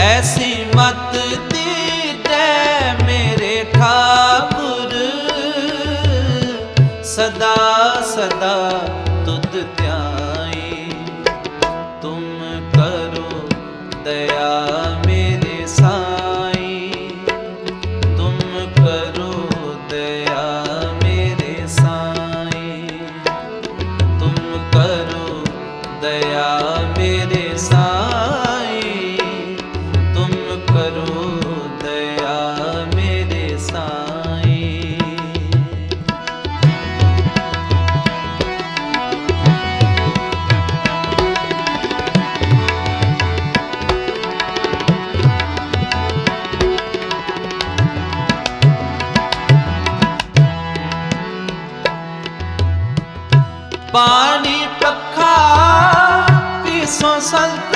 ਐਸੀ ਮਤ ਦੀਤੇ ਮੇਰੇ ਠਾਕੁਰ ਸਦਾ ਸਦਾ ਤੁਧ ਧਿਆਈ ਤੁਮ ਕਰੋ ਦਇਆ ਮੇਰੇ ਸਾਈ ਤੁਮ ਕਰੋ ਦਇਆ ਮੇਰੇ ਸਾਈ ਤੁਮ ਕਰੋ ਦਇਆ ਮੇਰੇ ਪਾਣੀ ਪੱਖਾ ਪੀਸੋ ਸੰਤ